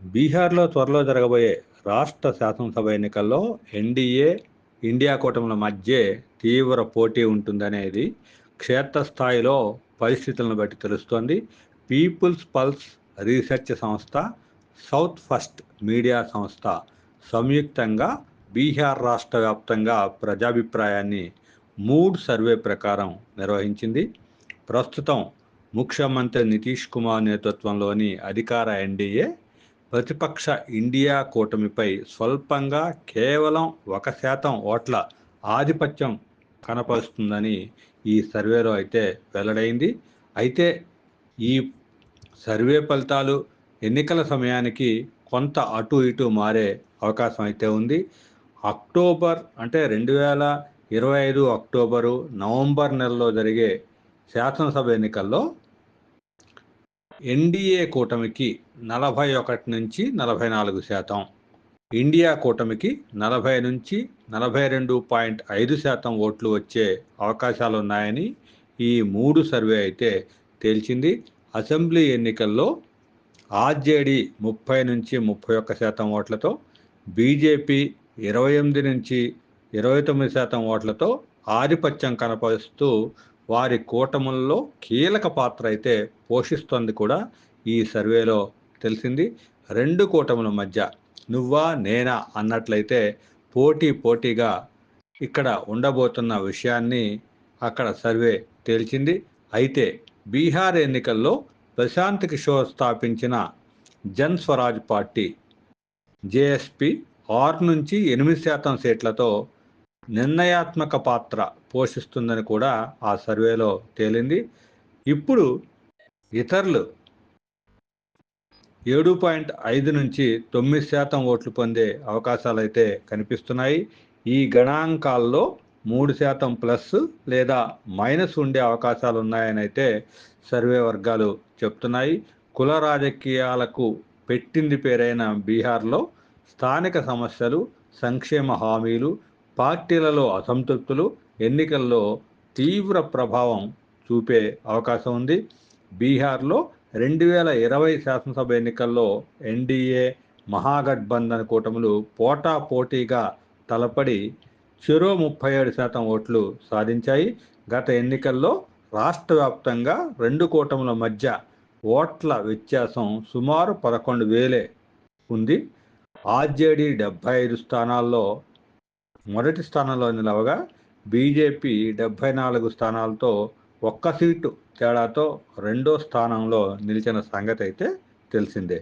బీహార్లో త్వరలో జరగబోయే రాష్ట్ర శాసనసభ ఎన్నికల్లో ఎన్డీఏ ఇండియా కూటముల మధ్య తీవ్ర పోటీ ఉంటుందనేది క్షేత్రస్థాయిలో పరిస్థితులను బట్టి తెలుస్తోంది. పీపుల్స్ పల్స్ రీసెర్చ్ సంస్థ సౌత్ ఫస్ట్ మీడియా సంస్థ సంయుక్తంగా బీహార్ రాష్ట్ర వ్యాప్తంగా ప్రజాభిప్రాయాన్ని మూడ్ సర్వే ప్రకారం నిర్వహించింది. ప్రస్తుతం ముఖ్యమంత్రి నితీష్ కుమార్ నేతృత్వంలోని అధికార ఎన్డీఏ ప్రతిపక్ష ఇండియా కూటమిపై స్వల్పంగా కేవలం ఒక శాతం ఓట్ల ఆధిపత్యం కనపరుస్తుందని ఈ సర్వేలో అయితే వెల్లడైంది. అయితే ఈ సర్వే ఫలితాలు ఎన్నికల సమయానికి కొంత అటు ఇటు మారే అవకాశం అయితే ఉంది. అక్టోబర్ అంటే రెండు వేల ఇరవై ఐదు అక్టోబరు నవంబర్ నెలలో జరిగే శాసనసభ ఎన్నికల్లో ఎన్డీఏ కూటమికి నలభై ఒకటి నుంచి నలభై నాలుగు శాతం. ఇండియా కూటమికి నలభై నుంచి నలభై రెండు పాయింట్ ఐదు శాతం ఓట్లు వచ్చే అవకాశాలు ఉన్నాయని ఈ మూడు సర్వే అయితే తేల్చింది. అసెంబ్లీ ఎన్నికల్లో ఆర్జేడీ ముప్పై నుంచి ముప్పై ఒక్క శాతం ఓట్లతో బీజేపీ ఇరవై ఎనిమిది నుంచి ఇరవై తొమ్మిది శాతం ఓట్లతో ఆధిపత్యం కనపరుస్తూ వారి కూటముల్లో కీలక పాత్ర అయితే పోషిస్తోంది కూడా ఈ సర్వేలో తెలిసింది. రెండు కూటముల మధ్య నువ్వా నేనా అన్నట్లయితే పోటీ పోటీగా ఇక్కడ ఉండబోతున్న విషయాన్ని అక్కడ సర్వే తేల్చింది. అయితే బీహార్ ఎన్నికల్లో ప్రశాంత్ కిషోర్ స్థాపించిన జన్ స్వరాజ్ పార్టీ జేఎస్పి ఆరు నుంచి ఎనిమిది శాతం సీట్లతో నిర్ణయాత్మక పాత్ర పోషిస్తుందని కూడా ఆ సర్వేలో తేలింది. ఇప్పుడు ఇతరులు ఏడు పాయింట్ ఐదు నుంచి తొమ్మిది శాతం ఓట్లు పొందే అవకాశాలు అయితే కనిపిస్తున్నాయి. ఈ గణాంకాల్లో మూడు శాతం ప్లస్ లేదా మైనస్ ఉండే అవకాశాలు ఉన్నాయని అయితే సర్వే వర్గాలు చెప్తున్నాయి. కుల రాజకీయాలకు పెట్టింది పేరైన బీహార్లో స్థానిక సమస్యలు సంక్షేమ హామీలు పార్టీలలో అసంతృప్తులు ఎన్నికల్లో తీవ్ర ప్రభావం చూపే అవకాశం ఉంది. బీహార్లో రెండు వేల ఇరవై శాసనసభ ఎన్నికల్లో ఎన్డీఏ మహాగఠబంధన్ కూటములు పోటా పోటీగా తలపడి చెరో ముప్పై ఏడు శాతం ఓట్లు సాధించాయి. గత ఎన్నికల్లో రాష్ట్ర వ్యాప్తంగా రెండు కూటముల మధ్య ఓట్ల వ్యత్యాసం సుమారు పదకొండు వేలే ఉంది. ఆర్జేడీ డెబ్బై ఐదు స్థానాల్లో మొదటి స్థానంలో నిలవగా బీజేపీ డెబ్బై నాలుగు స్థానాలతో ఒక్క సీటు తేడాతో రెండో స్థానంలో నిలిచిన సంగతి అయితే తెలిసిందే.